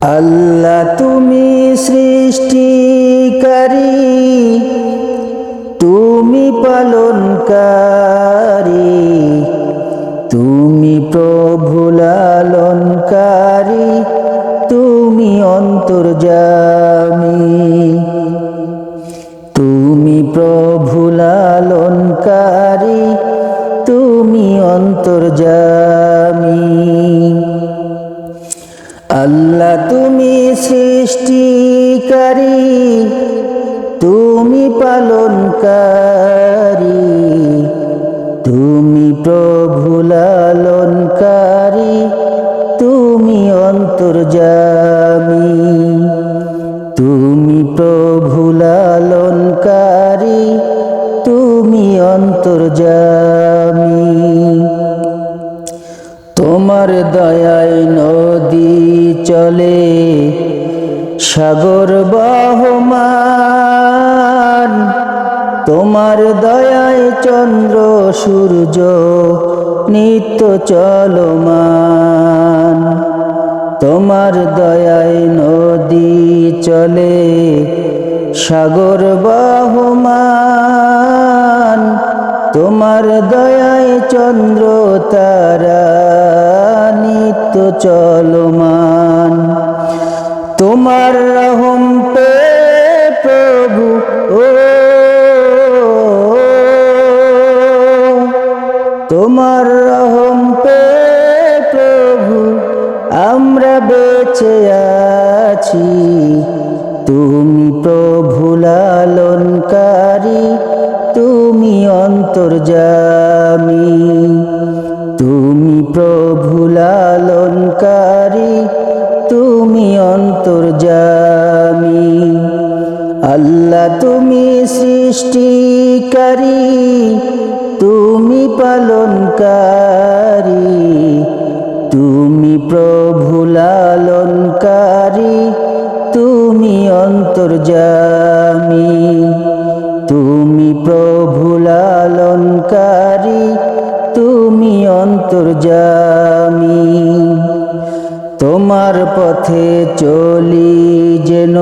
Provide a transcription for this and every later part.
আল্লাহ তুমি সৃষ্টিকারী, তুমি পালনকারী, তুমি প্রভু লালনকারী, তুমি অন্তর্জামী তুমি প্রভু লালনকারী, তুমি অন্তর্জামী আল্লাহ তুমি সৃষ্টিকারী, তুমি পালনকারী, তুমি প্রভু লালনকারী, তুমি অন্তর্জামী তুমি প্রভু লালনকারী, তুমি অন্তর্জামী তোমার দয়ায় নদী চলে সাগর বহমান, তোমার দয়ায় চন্দ্র, সূর্য নিত্য চলমান। তোমার দয়ায় নদী চলে সাগর বহমান, তোমার দয়ায় চন্দ্র তারা নিত্য চলমান। তোমার রহম পে প্রভু, ও। তোমার রহম পে প্রভু, আমরা বেঁচে আছি। তুমি প্রভু লালনকারী, তুমি অন্তর্জামী তুমি প্রভু লালনকারী আল্লাহ তুমি সৃষ্টিকারী, তুমি পালনকারী, তুমি প্রভু লালনকারী, তুমি অন্তর্জামী তুমি প্রভু লালনকারী, তুমি অন্তর্জামী তোমার পথে চলি যেন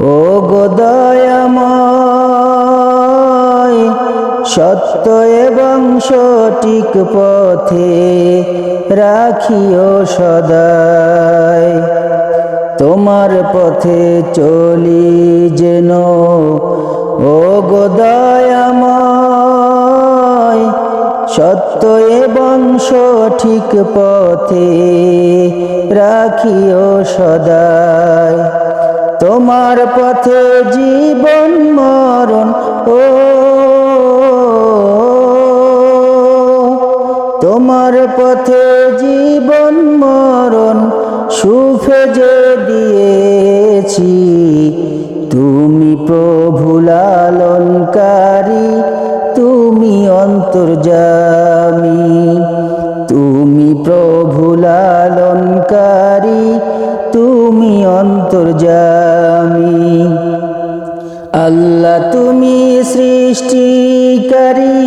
ও গোদয়াময় সত্য এবং সঠিক পথে রাখিও সদায় তোমার পথে চলি যেন ও গোদয়াময় সত্য এবং সঠিক পথে রাখিও সদায় তোমার পথে জীবন মরণ ও তোমার পথে জীবন মরণ সুফে যে দিয়েছি, তুমি প্রভু লালনকারী, তুমি অন্তর্জামী তুমি প্রভু লালনকারী, তুমি অন্তর্জামী আল্লাহ তুমি সৃষ্টিকারী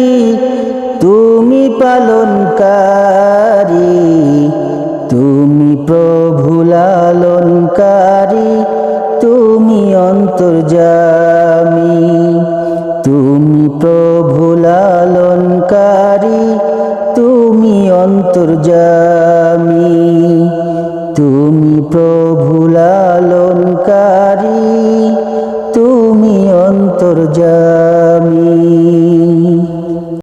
তুমি পালনকারী তুমি প্রভু লালনকারী তুমি অন্তর্জামী লালনকারী তুমি অন্তর্জামী